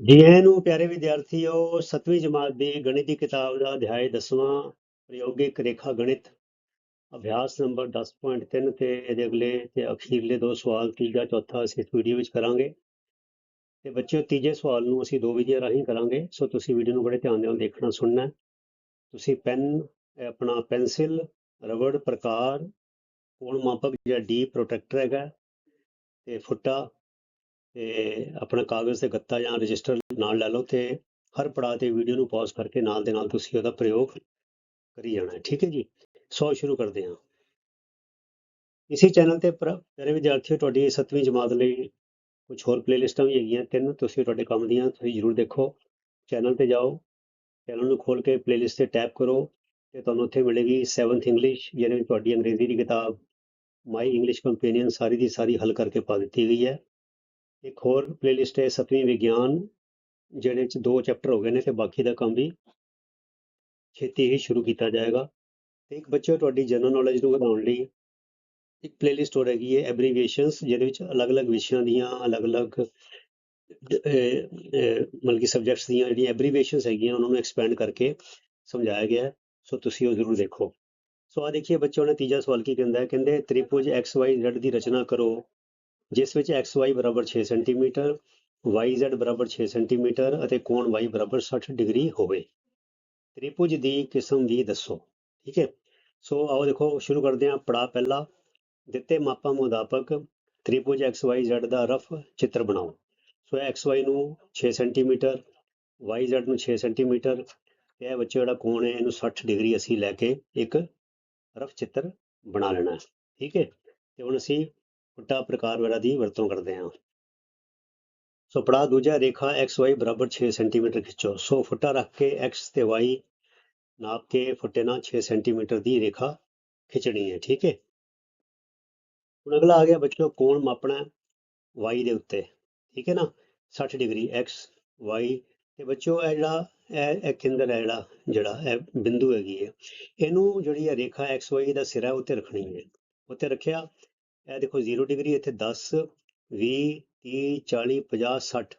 ਜੀ ਆਇਆਂ ਨੂੰ ਪਿਆਰੇ ਵਿਦਿਆਰਥੀਓ, ਸੱਤਵੀਂ ਜਮਾਤ ਦੀ ਗਣਿਤ ਦੀ ਕਿਤਾਬ ਦਾ ਅਧਿਆਇ 10ਵਾਂ ਪ੍ਰਯੋਗਿਕ ਰੇਖਾ ਗਣਿਤ। ਅਭਿਆਸ ਨੰਬਰ 10.3 ਤੇ ਇਹਦੇ ਅਗਲੇ ਤੇ ਅਖੀਰਲੇ ਦੋ ਸਵਾਲ ਤੀਜਾ, ਚੌਥਾ ਅਸੀਂ ਇਸ ਵੀਡੀਓ ਵਿੱਚ ਕਰਾਂਗੇ। ਤੇ ਬੱਚਿਓ, ਤੀਜੇ ਸਵਾਲ ਨੂੰ ਅਸੀਂ ਦੋ ਵਿਧੀਆਂ ਰਾਹੀਂ ਕਰਾਂਗੇ। ਸੋ ਤੁਸੀਂ ਵੀਡੀਓ ਨੂੰ ਬੜੇ ਧਿਆਨ ਨਾਲ ਦੇਖਣਾ, ਸੁਣਨਾ ਤੁਸੀਂ ਪੈਨ ਆਪਣਾ ਪੈਨਸਿਲ, ਰਬੜ, ਪ੍ਰਕਾਰ, ਕੋਣ ਮਾਪਕ ਜਾਂ ਡੀ ਪ੍ਰੋਟੈਕਟਰ ਹੈਗਾ ਤੇ ਫੁੱਟਾ ਤੇ ਆਪਣਾ ਕਾਗਜ਼ ਤੇ ਗੱਤਾ ਜਾਂ ਰਜਿਸਟਰ ਨਾਲ ਲੈ ਲਓ ਤੇ ਹਰ ਪੜਾਅ ਤੇ ਵੀਡੀਓ ਨੂੰ ਪੌਜ਼ ਕਰਕੇ ਨਾਲ ਦੇ ਨਾਲ ਤੁਸੀਂ ਉਹਦਾ ਪ੍ਰਯੋਗ ਕਰੀ ਜਾਣਾ ਹੈ, ਠੀਕ ਹੈ ਜੀ? ਸੋ ਸ਼ੁਰੂ ਕਰਦੇ ਹਾਂ। ਇਸੇ ਚੈਨਲ ਤੇ ਪਰ- ਪਿਆਰੇ ਵਿਦਿਆਰਥੀਓ, ਤੁਹਾਡੀ 7ਵੀਂ ਜਮਾਤ ਲਈ ਕੁਝ ਹੋਰ ਪਲੇਲਿਸਟਾਂ ਵੀ ਹੈਗੀਆਂ, ਤਿੰਨ ਤੁਸੀਂ ਤੁਹਾਡੇ ਕੰਮ ਦੀਆਂ, ਤੁਸੀਂ ਜ਼ਰੂਰ ਦੇਖੋ। ਚੈਨਲ ਤੇ ਜਾਓ ਚੈਨਲ ਨੂੰ ਖੋਲ ਕੇ ਪਲੇਲਿਸਟ ਤੇ ਟੈਪ ਕਰੋ ਤੇ ਤੁਹਾਨੂੰ ਉੱਥੇ ਮਿਲੇਗੀ 7th ਇੰਗਲਿਸ਼ ਜਿਹਦੇ ਵਿੱਚ ਤੁਹਾਡੀ ਅੰਗਰੇਜ਼ੀ ਦੀ ਕਿਤਾਬ ਮਾਈ ਇੰਗਲਿਸ਼ ਕੰਪੈਨੀਅਨ ਸਾਰੀ ਦੀ ਸਾਰੀ ਹੱਲ ਕਰਕੇ ਪਾ ਦਿੱਤੀ ਗਈ ਹੈ। ਇੱਕ ਹੋਰ ਪਲੇਲਿਸਟ ਹੈ 7ਵੀਂ ਵਿਗਿਆਨ ਜਿਹੜੇ ਚ ਦੋ ਚੈਪਟਰ ਹੋ ਗਏ ਨੇ ਤੇ ਬਾਕੀ ਦਾ ਕੰਮ ਵੀ ਛੇਤੀ ਹੀ ਸ਼ੁਰੂ ਕੀਤਾ ਜਾਏਗਾ। ਤੇ ਇੱਕ ਬੱਚਿਓ, ਤੁਹਾਡੀ ਜਨਰਲ ਨੌਲੇਜ ਨੂੰ ਵਧਾਉਣ ਲਈ ਇੱਕ ਪਲੇਲਿਸਟ ਹੋ ਰਹੀ ਹੈ ਐਬਰੀਵੀਏਸ਼ਨਸ ਜਿਹਦੇ ਵਿੱਚ ਅਲੱਗ-ਅਲੱਗ ਵਿਸ਼ਿਆਂ ਦੀਆਂ, ਅਲੱਗ-ਅਲੱਗ ਮਤਲਬ ਕਿ ਸਬਜੈਕਟਸ ਦੀਆਂ ਜਿਹੜੀਆਂ ਐਬਰੀਵੀਏਸ਼ਨਸ ਹੈਗੀਆਂ, ਉਹਨਾਂ ਨੂੰ ਐਕਸਪੈਂਡ ਕਰਕੇ ਸਮਝਾਇਆ ਗਿਆ ਸੋ ਤੁਸੀਂ ਉਹ ਜ਼ਰੂਰ ਦੇਖੋ। ਸੋ ਆ ਦੇਖੀਏ, ਬੱਚਿਓ ਨੇ ਤੀਜਾ ਸਵਾਲ ਕੀ ਕਹਿੰਦਾ ਹੈ? ਕਹਿੰਦੇ, ਤ੍ਰਿਭੁਜ XYZ ਦੀ ਰਚਨਾ ਕਰੋ। ਜਿਸ ਵਿੱਚ XY ਬਰਾਬਰ 6 ਸੈਂਟੀਮੀਟਰ YZ ਬਰਾਬਰ 6 ਸੈਂਟੀਮੀਟਰ ਅਤੇ ਕੋਣ Y ਬਰਾਬਰ 60 ਡਿਗਰੀ ਹੋਵੇ। ਤ੍ਰਿਭੁਜ ਦੀ ਕਿਸਮ ਵੀ ਦੱਸੋ, ਠੀਕ ਹੈ? ਸੋ ਆਓ ਦੇਖੋ, ਸ਼ੁਰੂ ਕਰਦੇ ਹਾਂ ਪੜਾ ਪਹਿਲਾ। ਦਿੱਤੇ ਮਾਪਾਂ ਮੁਤਾਬਕ ਤ੍ਰਿਭੁਜ XYZ ਦਾ ਰਫ ਚਿੱਤਰ ਬਣਾਓ। ਸੋ XY ਨੂੰ 6 ਸੈਂਟੀਮੀਟਰ YZ ਨੂੰ 6 ਸੈਂਟੀਮੀਟਰ, ਇਹ ਬੱਚੇ ਜਿਹੜਾ ਕੋਣ ਹੈ, ਇਹਨੂੰ 60 ਡਿਗਰੀ ਅਸੀਂ ਲੈ ਕੇ ਇੱਕ ਰਫ ਚਿੱਤਰ ਬਣਾ ਲੈਣਾ ਠੀਕ ਹੈ? ਤੇ ਹੁਣ ਅਸੀਂ ਫੁੱਟਾ ਪ੍ਰਕਾਰ ਵਗੈਰਾ ਦੀ ਵਰਤੋਂ ਕਰਦੇ ਹਾਂ। ਸੋ ਪੜਾਅ ਦੂਜਾ ਰੇਖਾ XY ਬਰਾਬਰ 6 ਸੈਂਟੀਮੀਟਰ ਖਿੱਚੋ। ਸੋ ਫੁੱਟਾ ਰੱਖ ਕੇ X ਤੇ Y ਨਾਪ ਕੇ ਫੁੱਟੇ ਨਾਲ 6 ਸੈਂਟੀਮੀਟਰ ਦੀ ਰੇਖਾ ਖਿੱਚਣੀ ਹੈ, ਠੀਕ ਹੈ? ਹੁਣ ਅਗਲਾ ਆ ਗਿਆ ਬੱਚੋ ਕੋਣ ਮਾਪਣਾ ਹੈ Y ਦੇ ਉੱਤੇ, ਠੀਕ ਹੈ ਨਾ? 60 ਡਿਗਰੀ X, Y ਤੇ ਬੱਚੋ ਇਹ ਜਿਹੜਾ, ਇਹ ਇਹ ਕੇਂਦਰ ਹੈ ਜਿਹੜਾ ਜਿਹੜਾ ਇਹ ਬਿੰਦੂ ਹੈਗੀ ਹੈ। ਇਹਨੂੰ ਜਿਹੜੀ ਹੈ ਰੇਖਾ XY ਦਾ ਸਿਰਾ ਉੱਤੇ ਰੱਖਣੀ ਹੈ। ਉੱਤੇ ਰੱਖਿਆ ਇਹ ਦੇਖੋ 0 ਡਿਗਰੀ ਇੱਥੇ 10 20 30 40 50 60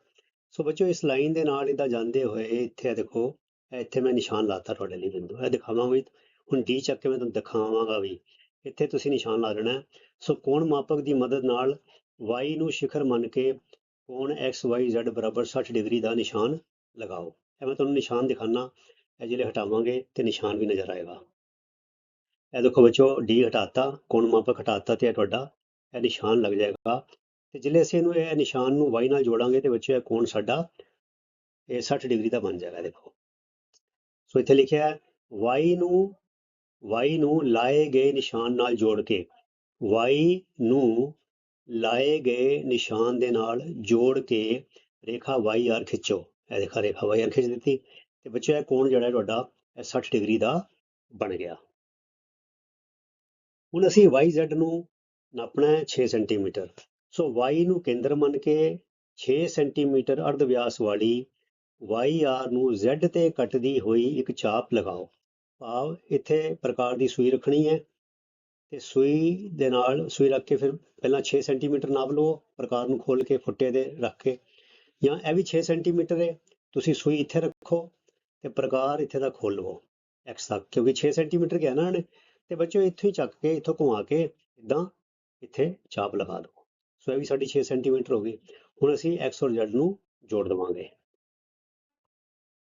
ਸੋ ਬੱਚੋ ਇਸ ਲਾਈਨ ਦੇ ਨਾਲ ਇਹਦਾ ਜਾਂਦੇ ਹੋਏ ਇੱਥੇ ਇਹ ਦੇਖੋ, ਇਹ ਇੱਥੇ ਮੈਂ ਨਿਸ਼ਾਨ ਲਾਤਾ ਤੁਹਾਡੇ ਲਈ ਬਿੰਦੂ। ਇਹ ਦਿਖਾਵਾਂਗਾ। ਵੀ ਹੁਣ ਡੀ ਚੱਕ ਕੇ ਮੈਂ ਤੁਹਾਨੂੰ ਦਿਖਾਵਾਂਗਾ ਵੀ ਇੱਥੇ ਤੁਸੀਂ ਨਿਸ਼ਾਨ ਲਾ ਦੇਣਾ। ਸੋ ਕੋਣ ਮਾਪਕ ਦੀ ਮਦਦ ਨਾਲ y ਨੂੰ ਸਿਖਰ ਮੰਨ ਕੇ ਕੋਣ x, y, z ਬਰਾਬਰ 60 ਡਿਗਰੀ ਦਾ ਨਿਸ਼ਾਨ ਲਗਾਓ। ਇਹ ਮੈਂ ਤੁਹਾਨੂੰ ਨਿਸ਼ਾਨ ਦਿਖਾਣਾ ਇਹ ਜਿਹੜੇ ਹਟਾਵਾਂਗੇ ਤੇ ਨਿਸ਼ਾਨ ਵੀ ਨਜ਼ਰ ਆਏਗਾ। ਇਹ ਦੇਖੋ ਬੱਚੋ ਡੀ ਹਟਾਤਾ, ਕੋਣ ਮਾਪਕ ਹਟਾਤਾ ਤੇ ਇਹ ਤੁਹਾਡਾ ਇਹ ਨਿਸ਼ਾਨ ਲੱਗ ਜਾਏਗਾ। ਤੇ ਜਿਲੇ ਅਸੀਂ ਇਹਨੂੰ ਇਹ ਨਿਸ਼ਾਨ ਨੂੰ y ਨਾਲ ਜੋੜਾਂਗੇ ਤੇ ਬੱਚੋ ਇਹ ਕੋਣ ਸਾਡਾ ਇਹ 60 ਡਿਗਰੀ ਦਾ ਬਣ ਜਾਏਗਾ, ਦੇਖੋ। ਸੋ ਇੱਥੇ ਲਿਖਿਆ ਹੈ y ਨੂੰ y ਨੂੰ ਲਾਏ ਗਏ ਨਿਸ਼ਾਨ ਨਾਲ ਜੋੜ ਕੇ y ਨੂੰ ਲਾਏ ਗਏ ਨਿਸ਼ਾਨ ਦੇ ਨਾਲ ਜੋੜ ਕੇ ਰੇਖਾ YR ਖਿੱਚੋ। ਇਹ ਦੇਖਾ, ਰੇਖਾ YR ਖਿੱਚ ਦਿੱਤੀ। ਤੇ ਬੱਚੋ ਇਹ ਕੋਣ ਜਿਹੜਾ ਤੁਹਾਡਾ, ਇਹ 60 ਡਿਗਰੀ ਦਾ ਬਣ ਗਿਆ। ਹੁਣ ਅਸੀਂ YZ ਨੂੰ ਨਾਪਣਾ ਹੈ 6 ਸੈਂਟੀਮੀਟਰ। ਸੋ Y ਨੂੰ ਕੇਂਦਰ ਮੰਨ ਕੇ 6 ਸੈਂਟੀਮੀਟਰ ਅਰਧ ਵਿਆਸ ਵਾਲੀ YR ਨੂੰ Z ਤੇ ਕੱਟਦੀ ਹੋਈ ਇੱਕ ਚਾਪ ਲਗਾਓ। ਭਾਵ ਇੱਥੇ ਪ੍ਰਕਾਰ ਦੀ ਸੂਈ ਰੱਖਣੀ ਹੈ ਤੇ ਸੂਈ ਦੇ ਨਾਲ ਸੂਈ ਰੱਖ ਕੇ ਫਿਰ ਪਹਿਲਾਂ 6 ਸੈਂਟੀਮੀਟਰ ਨਾਪ ਲਓ ਪ੍ਰਕਾਰ ਨੂੰ ਖੋਲ ਕੇ ਫੁੱਟੇ ਦੇ ਰੱਖ ਕੇ। ਜਾਂ ਇਹ ਵੀ 6 ਸੈਂਟੀਮੀਟਰ ਹੈ, ਤੁਸੀਂ ਸੂਈ ਇੱਥੇ ਰੱਖੋ ਤੇ ਪ੍ਰਕਾਰ ਇੱਥੇ ਦਾ ਖੋਲ ਲਵੋ। X ਤੱਕ, ਕਿਉਂਕਿ 6 ਸੈਂਟੀਮੀਟਰ ਗਿਆ ਨਾ ਇਹਨੇ, ਤੇ ਬੱਚੋ ਇੱਥੋਂ ਹੀ ਚੱਕ ਕੇ, ਇੱਥੋਂ ਘੁਮਾ ਕੇ, ਇਦਾਂ ਇੱਥੇ ਚਾਪ ਲਗਾ ਦਿਓ। ਸੋ ਇਹ ਵੀ ਸਾਡੀ 6 ਸੈਂਟੀਮੀਟਰ ਹੋ ਗਈ। ਹੁਣ ਅਸੀਂ x ਔਰ z ਨੂੰ ਜੋੜ ਦੇਵਾਂਗੇ।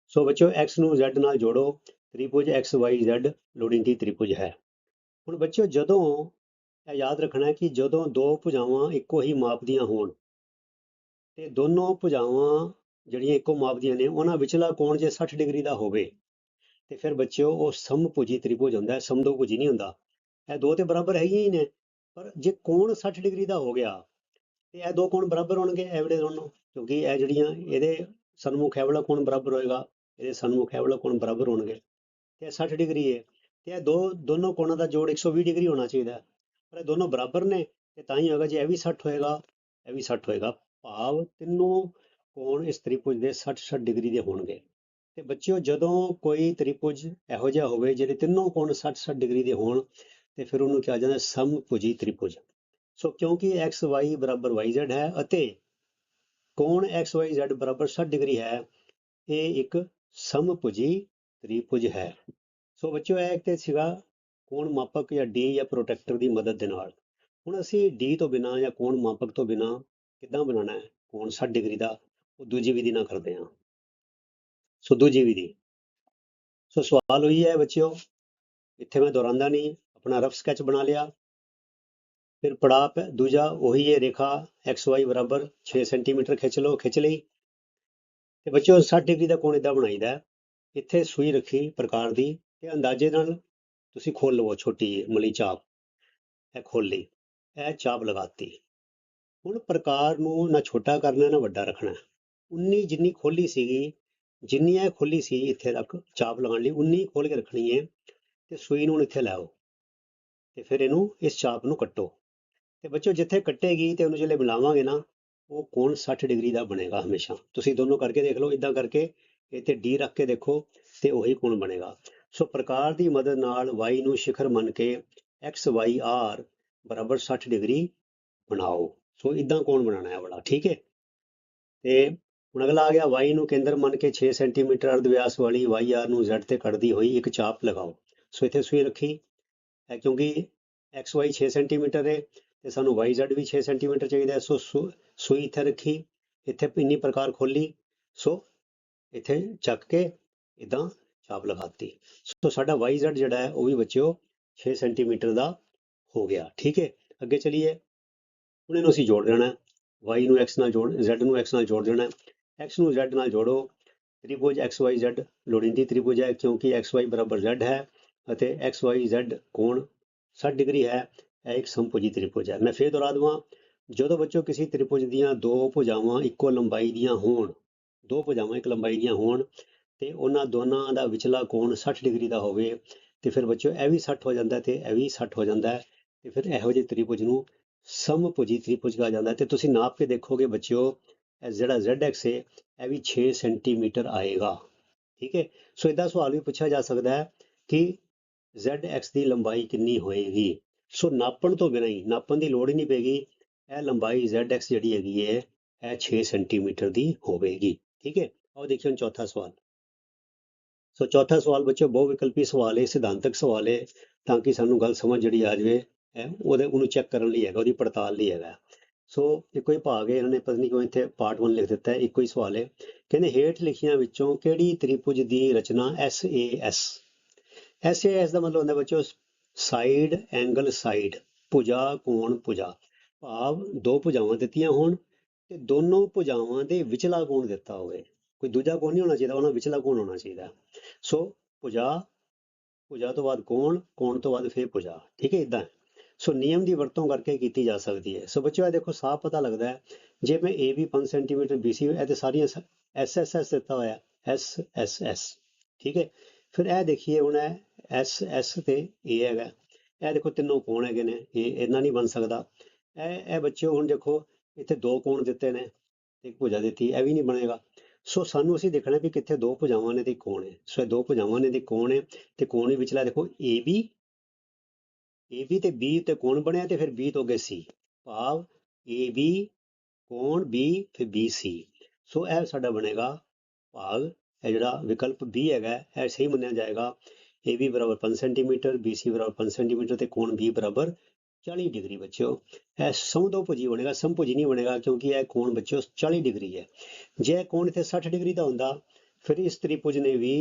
ਸੋ ਬੱਚੋ x ਨੂੰ z ਨਾਲ ਜੋੜੋ। ਤ੍ਰਿਭੁਜ XYZ ਲੋੜੀਂਦੀ ਤ੍ਰਿਭੁਜ ਹੈ। ਹੁਣ ਬੱਚਿਓ, ਜਦੋਂ ਇਹ ਯਾਦ ਰੱਖਣਾ ਕਿ ਜਦੋਂ ਦੋ ਭੁਜਾਵਾਂ ਇੱਕੋ ਹੀ ਮਾਪ ਦੀਆਂ ਹੋਣ ਤੇ ਦੋਨੋਂ ਭੁਜਾਵਾਂ ਜਿਹੜੀਆਂ ਇੱਕੋ ਮਾਪ ਦੀਆਂ ਨੇ, ਉਹਨਾਂ ਵਿਚਲਾ ਕੋਣ ਜੇ 60 ਡਿਗਰੀ ਦਾ ਹੋਵੇ, ਤੇ ਫਿਰ ਬੱਚਿਓ, ਉਹ ਸਮਭੁਜੀ ਤ੍ਰਿਭੁਜ ਹੁੰਦਾ। ਹੈ ਸਮਦੋਭੁਜੀ ਨਹੀਂ ਹੁੰਦਾ। ਇਹ ਦੋ ਤੇ ਬਰਾਬਰ ਹੈਗੀਆਂ ਹੀ ਨੇ। ਪਰ ਜੇ ਕੋਣ 60 ਡਿਗਰੀ ਦਾ ਹੋ ਗਿਆ, ਤੇ ਇਹ ਦੋ ਕੋਣ ਬਰਾਬਰ ਹੋਣਗੇ, ਇਹ ਦੋਨੋਂ, ਕਿਉਂਕਿ ਇਹ ਜਿਹੜੀਆਂ ਇਹਦੇ ਸਨਮੁਖ, ਇਹ ਵਾਲਾ ਕੋਣ ਬਰਾਬਰ ਹੋਏਗਾ, ਇਹਦੇ ਸਨਮੁਖ, ਇਹ ਵਾਲਾ ਕੋਣ ਬਰਾਬਰ ਹੋਣਗੇ, ਤੇ 60 ਡਿਗਰੀ ਹੈ ਤੇ ਇਹ ਦੋ, ਦੋਨੋਂ ਕੋਣਾਂ ਦਾ ਜੋੜ 120 ਡਿਗਰੀ ਹੋਣਾ ਚਾਹੀਦਾ ਪਰ ਇਹ ਦੋਨੋਂ ਬਰਾਬਰ ਨੇ, ਤੇ ਤਾਂ ਹੀ ਹੋਏਗਾ ਜੇ ਇਹ ਵੀ 60 ਹੋਏਗਾ, ਇਹ ਵੀ 60 ਹੋਏਗਾ, ਭਾਵ ਤਿੰਨੋਂ ਕੋਣ ਇਸ ਤ੍ਰਿਭੁਜ ਦੇ 60 60 ਡਿਗਰੀ ਦੇ ਹੋਣਗੇ, ਤੇ ਬੱਚਿਓ ਜਦੋਂ ਕੋਈ ਤ੍ਰਿਭੁਜ ਇਹੋ ਜਿਹਾ ਹੋਵੇ ਜਿਹਦੇ ਤਿੰਨੋਂ ਕੋਣ 60 60 ਡਿਗਰੀ ਦੇ ਹੋਣ ਤੇ ਫਿਰ ਉਹਨੂੰ ਕਿਹਾ ਜਾਂਦਾ ਸਮਭੁਜੀ ਤ੍ਰਿਭੁਜ। ਸੋ ਕਿਉਂਕਿ x, y ਬਰਾਬਰ yz ਹੈ ਅਤੇ ਕੋਣ XYZ ਬਰਾਬਰ 60 ਡਿਗਰੀ ਹੈ, ਇਹ ਇੱਕ ਸਮਭੁਜੀ ਤ੍ਰਿਭੁਜ ਹੈ। ਸੋ ਬੱਚਿਓ, ਇਹ ਤੇ ਸੀਗਾ ਕੋਣ ਮਾਪਕ ਜਾਂ D ਜਾਂ ਪ੍ਰੋਟੈਕਟਰ ਦੀ ਮਦਦ ਦੇ ਨਾਲ। ਹੁਣ ਅਸੀਂ D ਤੋਂ ਬਿਨਾ ਜਾਂ ਕੋਣ ਮਾਪਕ ਤੋਂ ਬਿਨਾ ਕਿੱਦਾਂ ਬਣਾਉਣਾ ਹੈ? ਕੋਣ 60 ਡਿਗਰੀ ਦਾ, ਉਹ ਦੂਜੀ ਵਿਧੀ ਨਾਲ ਕਰਦੇ ਹਾਂ। ਸੋ ਦੂਜੀ ਵਿਧੀ। ਸੋ ਸਵਾਲ ਹੋਈ ਹੈ ਬੱਚਿਓ, ਇੱਥੇ ਮੈਂ ਦੁਹਰਾਉਂਦਾ ਨਹੀਂ। ਆਪਣਾ ਰਫ ਸਕੈਚ ਬਣਾ ਲਿਆ। ਫਿਰ ਪੜਾਪ ਦੂਜਾ ਉਹੀ ਹੈ ਰੇਖਾ, xy ਬਰਾਬਰ 6 ਸੈਂਟੀਮੀਟਰ ਖਿੱਚ ਲਓ, ਖਿੱਚ ਲਈ। ਤੇ ਬੱਚਿਓ 60 ਡਿਗਰੀ ਦਾ ਕੋਣ ਇਦਾਂ ਬਣਾਈਦਾ ਇੱਥੇ ਸੂਈ ਰੱਖੀ ਪ੍ਰਕਾਰ ਦੀ ਤੇ ਅੰਦਾਜ਼ੇ ਨਾਲ ਤੁਸੀਂ ਖੋਲ ਲਵੋ ਛੋਟੀ ਜਿਹੀ ਮਲੀ ਚਾਪ। ਇਹ ਖੋਲ ਲਈ। ਇਹ ਚਾਪ ਲਗਾਤੀ। ਹੁਣ ਪ੍ਰਕਾਰ ਨੂੰ ਨਾ ਛੋਟਾ ਕਰਨਾ, ਨਾ ਵੱਡਾ ਰੱਖਣਾ। ਉਨੀ ਜਿੰਨੀ ਖੋਲੀ ਸੀਗੀ ਜਿੰਨੀ ਇਹ ਖੋਲੀ ਸੀ, ਇੱਥੇ ਤੱਕ ਚਾਪ ਲਗਾਉਣ ਲਈ ਉਨੀ ਖੋਲ ਕੇ ਰੱਖਣੀ ਹੈ। ਤੇ ਸੂਈ ਨੂੰ ਹੁਣ ਇੱਥੇ ਲਾਓ ਤੇ ਫਿਰ ਇਹਨੂੰ ਇਸ ਚਾਪ ਨੂੰ ਕੱਟੋ। ਤੇ ਬੱਚਿਓ, ਜਿੱਥੇ ਕੱਟੇਗੀ ਤੇ ਉਹਨੂੰ ਜਿਹੜੇ ਮਿਲਾਵਾਂਗੇ ਨਾ, ਉਹ ਕੋਣ 60 ਡਿਗਰੀ ਦਾ ਬਣੇਗਾ ਹਮੇਸ਼ਾ। ਤੁਸੀਂ ਦੋਨੋਂ ਕਰਕੇ ਦੇਖ ਲਓ ਇਦਾਂ ਕਰਕੇ ਇੱਥੇ ਡੀ ਰੱਖ ਕੇ ਦੇਖੋ ਤੇ ਉਹੀ ਕੋਣ ਬਣੇਗਾ। ਸੋ ਪ੍ਰਕਾਰ ਦੀ ਮਦਦ ਨਾਲ y ਨੂੰ ਸਿਖਰ ਮੰਨ ਕੇ x, y, r ਬਰਾਬਰ 60 ਡਿਗਰੀ ਬਣਾਓ। ਸੋ ਇਦਾਂ ਕੋਣ ਬਣਾਉਣਾ ਹੈ ਵਾਲਾ, ਠੀਕ ਹੈ? ਤੇ ਹੁਣ ਅਗਲਾ ਆ ਗਿਆ, y ਨੂੰ ਕੇਂਦਰ ਮੰਨ ਕੇ 6 ਸੈਂਟੀਮੀਟਰ ਅਰਧ ਵਿਆਸ ਵਾਲੀ yr ਨੂੰ z ਤੇ ਕੱਢਦੀ ਹੋਈ ਇੱਕ ਚਾਪ ਲਗਾਓ। ਸੋ ਇੱਥੇ ਸੂਈ ਰੱਖੀ। ਕਿਉਂਕਿ xy 6 ਸੈਂਟੀਮੀਟਰ ਹੈ ਤੇ ਸਾਨੂੰ yz ਵੀ 6 ਸੈਂਟੀਮੀਟਰ ਚਾਹੀਦਾ ਸੋ ਸੂ- ਸੂਈ ਇੱਥੇ ਰੱਖੀ, ਇੱਥੇ ਇੰਨੀ ਪ੍ਰਕਾਰ ਖੋਲੀ ਸੋ ਇੱਥੇ ਚੱਕ ਕੇ ਇਦਾਂ ਚਾਪ ਲਗਾਤੀ। ਸੋ ਸਾਡਾ yz ਜਿਹੜਾ ਹੈ ਉਹ ਵੀ ਬੱਚਿਓ 6 ਸੈਂਟੀਮੀਟਰ ਦਾ ਹੋ ਗਿਆ। ਠੀਕ ਹੈ? ਅੱਗੇ ਚਲੀਏ। ਹੁਣ ਇਹਨੂੰ ਅਸੀਂ ਜੋੜ ਦੇਣਾ ਹੈ। y ਨੂੰ x ਨਾਲ ਜੋੜ, z ਨੂੰ x ਨਾਲ ਜੋੜ ਦੇਣਾ ਹੈ। x ਨੂੰ z ਨਾਲ ਜੋੜੋ। ਤ੍ਰਿਭੁਜ xyz ਲੋੜੀਂਦੀ ਤ੍ਰਿਭੁਜ ਹੈ ਕਿਉਂਕਿ xy ਬਰਾਬਰ z ਹੈ। ਅਤੇ xyz ਕੋਣ 60 ਡਿਗਰੀ ਹੈ, ਇਹ ਇੱਕ ਸਮਭੁਜੀ ਤ੍ਰਿਭੁਜ ਹੈ। ਮੈਂ ਫੇਰ ਦੁਹਰਾ ਦਵਾਂ, ਜਦੋਂ ਬੱਚੋ ਕਿਸੇ ਤ੍ਰਿਭੁਜ ਦੀਆਂ ਦੋ ਭੁਜਾਵਾਂ ਇੱਕੋ ਲੰਬਾਈ ਦੀਆਂ ਹੋਣ, ਦੋ ਭੁਜਾਵਾਂ ਇੱਕ ਲੰਬਾਈ ਦੀਆਂ ਹੋਣ ਤੇ ਉਹਨਾਂ ਦੋਨਾਂ ਦਾ ਵਿਚਲਾ ਕੋਣ 60 ਡਿਗਰੀ ਦਾ ਹੋਵੇ, ਤੇ ਫਿਰ ਬੱਚੋ ਇਹ ਵੀ 60 ਹੋ ਜਾਂਦਾ ਹੈ ਤੇ ਇਹ ਵੀ 60 ਹੋ ਜਾਂਦਾ ਹੈ, ਤੇ ਫਿਰ ਇਹੋ ਜਿਹੇ ਤ੍ਰਿਭੁਜ ਨੂੰ ਸਮਭੁਜੀ ਤ੍ਰਿਭੁਜ ਕਿਹਾ ਜਾਂਦਾ ਹੈ। ਤੇ ਤੁਸੀਂ ਨਾਪ ਕੇ ਦੇਖੋਗੇ ਬੱਚਿਓ, ਇਹ ਜਿਹੜਾ ਐਕਸ ਹੈ ਇਹ ਵੀ 6 ਸੈਂਟੀਮੀਟਰ ਆਏਗਾ। ਠੀਕ ਹੈ ਸੋ ਇਹਦਾ ਸਵਾਲ ਵੀ ਪੁੱਛਿਆ ਜਾ ਸਕਦਾ ਹੈ ਕਿ ZX ਦੀ ਲੰਬਾਈ ਕਿੰਨੀ ਹੋਏਗੀ? ਸੋ ਨਾਪਣ ਤੋਂ ਬਿਨਾਂ ਹੀ, ਨਾਪਣ ਦੀ ਲੋੜ ਹੀ ਨਹੀਂ ਪੈਗੀ। ਇਹ ਲੰਬਾਈ ZX ਜਿਹੜੀ ਹੈਗੀ ਹੈ ਇਹ 6 ਸੈਂਟੀਮੀਟਰ ਦੀ ਹੋਵੇਗੀ। ਠੀਕ ਹੈ? ਆਓ ਦੇਖਿਓ ਚੌਥਾ ਸਵਾਲ। ਸੋ ਚੌਥਾ ਸਵਾਲ ਬੱਚਿਓ, ਬਹੁ ਵਿਕਲਪੀ ਸਵਾਲ ਹੈ ਸਿਧਾਂਤਕ ਸਵਾਲ ਹੈ ਤਾਂ ਕਿ ਸਾਨੂੰ ਗੱਲ ਸਮਝ ਜਿਹੜੀ ਆ ਜਾਵੇ ਉਹਦੇ, ਉਹਨੂੰ ਚੈੱਕ ਕਰਨ ਲਈ ਹੈਗਾ, ਉਹਦੀ ਪੜਤਾਲ ਲਈ ਹੈਗਾ। ਸੋ ਇੱਕੋ ਹੀ ਭਾਗ ਹੈ ਇਹਨਾਂ ਨੇ ਪਤਾ ਨਹੀਂ ਕਿਉਂ ਇੱਥੇ ਪਾਰਟ 1 ਲਿਖ ਦਿੱਤਾ ਹੈ ਇੱਕੋ ਹੀ ਸਵਾਲ ਹੈ ਕਹਿੰਦੇ ਹੇਠ ਲਿਖੀਆਂ ਵਿੱਚੋਂ ਕਿਹੜੀ ਤ੍ਰਿਭੁਜ ਦੀ ਰਚਨਾ SAS SAS ਦਾ ਮਤਲਬ ਹੁੰਦਾ ਬੱਚੋ ਸਾਈਡ ਐਂਗਲ ਸਾਈਡ ਭੁਜਾ, ਕੋਣ, ਭੁਜਾ। ਭਾਵ ਦੋ ਭੁਜਾਵਾਂ ਦਿੱਤੀਆਂ ਹੋਣ ਤੇ ਦੋਨੋਂ ਭੁਜਾਵਾਂ ਦੇ ਵਿਚਲਾ ਕੋਣ ਦਿੱਤਾ ਹੋਵੇ। ਕੋਈ ਦੂਜਾ ਕੋਣ ਨਹੀਂ ਹੋਣਾ ਚਾਹੀਦਾ, ਉਹਨਾਂ ਵਿਚਲਾ ਕੋਣ ਹੋਣਾ ਚਾਹੀਦਾ। ਸੋ ਭੁਜਾ ਭੁਜਾ ਤੋਂ ਬਾਅਦ ਕੋਣ ਕੋਣ ਤੋਂ ਬਾਅਦ ਫੇਰ ਭੁਜਾ। ਠੀਕ ਹੈ ਇਦਾਂ ਸੋ ਨਿਯਮ ਦੀ ਵਰਤੋਂ ਕਰਕੇ ਕੀਤੀ ਜਾ ਸਕਦੀ ਹੈ। ਸੋ ਬੱਚਿਓ, ਇਹ ਦੇਖੋ, ਸਾਫ਼ ਪਤਾ ਲੱਗਦਾ ਹੈ। ਜੇ ਮੈਂ AB 5 ਸੈਂਟੀਮੀਟਰ BC ਇਹ ਤੇ ਸਾਰੀਆਂ SSS ਦਿੱਤਾ ਹੋਇਆ। SSS ਠੀਕ ਹੈ। ਫਿਰ ਇਹ ਦੇਖੀਏ ਹੁਣ ਇਹ ਐਸ ਐਸ ਤੇ ਏ ਹੈਗਾ। ਇਹ ਦੇਖੋ ਤਿੰਨੋਂ ਕੋਣ ਹੈਗੇ ਨੇ, ਇਹ ਇਹਨਾਂ ਨਹੀਂ ਬਣ ਸਕਦਾ। ਇਹ ਇਹ ਬੱਚਿਓ ਹੁਣ ਦੇਖੋ, ਇੱਥੇ ਦੋ ਕੋਣ ਦਿੱਤੇ ਨੇ, ਇੱਕ ਭੁਜਾ ਦਿੱਤੀ, ਇਹ ਵੀ ਨਹੀਂ ਬਣੇਗਾ। ਸੋ ਸਾਨੂੰ ਅਸੀਂ ਦੇਖਣਾ ਵੀ ਕਿੱਥੇ ਦੋ ਭੁਜਾਵਾਂ ਨੇ ਤੇ ਕੋਣ ਹੈ। ਸੋ ਇਹ ਦੋ ਭੁਜਾਵਾਂ ਨੇ ਤੇ ਕੋਣ ਹੈ ਤੇ ਕੋਣ ਵੀ ਵਿਚਲਾ ਦੇਖੋ AB AB ਤੇ B ਤੇ ਕੋਣ ਬਣਿਆ ਤੇ ਫਿਰ B ਤੋਂ ਅੱਗੇ C ਭਾਵ AB ਕੋਣ B, ਫਿਰ BC ਸੋ ਇਹ ਸਾਡਾ ਬਣੇਗਾ ਭਾਗ। ਇਹ ਜਿਹੜਾ ਵਿਕਲਪ B ਹੈਗਾ, ਇਹ ਸਹੀ ਮੰਨਿਆ ਜਾਏਗਾ। AB ਬਰਾਬਰ 5 ਸੈਂਟੀਮੀਟਰ BC ਬਰਾਬਰ 5 ਸੈਂਟੀਮੀਟਰ ਤੇ ਕੋਣ B ਬਰਾਬਰ 40 ਡਿਗਰੀ ਬੱਚਿਓ ਇਹ ਸਮਦੋ ਭੁਜੀ ਬਣੇਗਾ ਸਮਭੁਜੀ ਨਹੀਂ ਬਣੇਗਾ ਕਿਉਂਕਿ ਇਹ ਕੋਣ ਬੱਚਿਓ 40 ਡਿਗਰੀ ਹੈ ਜੇ ਇਹ ਕੋਣ ਇੱਥੇ 60 ਡਿਗਰੀ ਦਾ ਹੁੰਦਾ ਫਿਰ ਇਸ ਤ੍ਰਿਭੁਜ ਨੇ ਵੀ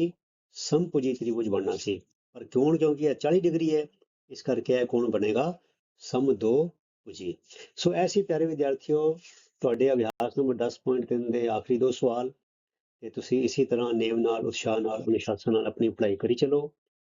ਸਮਭੁਜੀ ਤ੍ਰਿਭੁਜ ਬਣਨਾ ਸੀ ਪਰ ਕੋਣ ਕਿਉਂਕਿ ਇਹ 40 ਡਿਗਰੀ ਹੈ ਇਸ ਕਰਕੇ ਇਹ ਕੋਣ ਬਣੇਗਾ ਸਮਦੋ ਭੁਜੀ ਸੋ ਐਸੀ ਪਿਆਰੇ ਵਿਦਿਆਰਥੀਓ ਤੁਹਾਡੇ ਅਭਿਆਸ ਨੰਬਰ 10.3 ਦੇ ਆਖਰੀ ਦੋ ਸਵਾਲ ਤੇ ਤੁਸੀਂ ਇਸੇ ਤਰ੍ਹਾਂ ਨੇਮ ਨਾਲ ਉਤਸ਼ਾਹ ਨਾਲ ਅਨੁਸ਼ਾਸਨ ਨਾਲ ਆਪਣੀ ਪੜ੍ਹਾਈ ਕਰੀ ਚਲੋ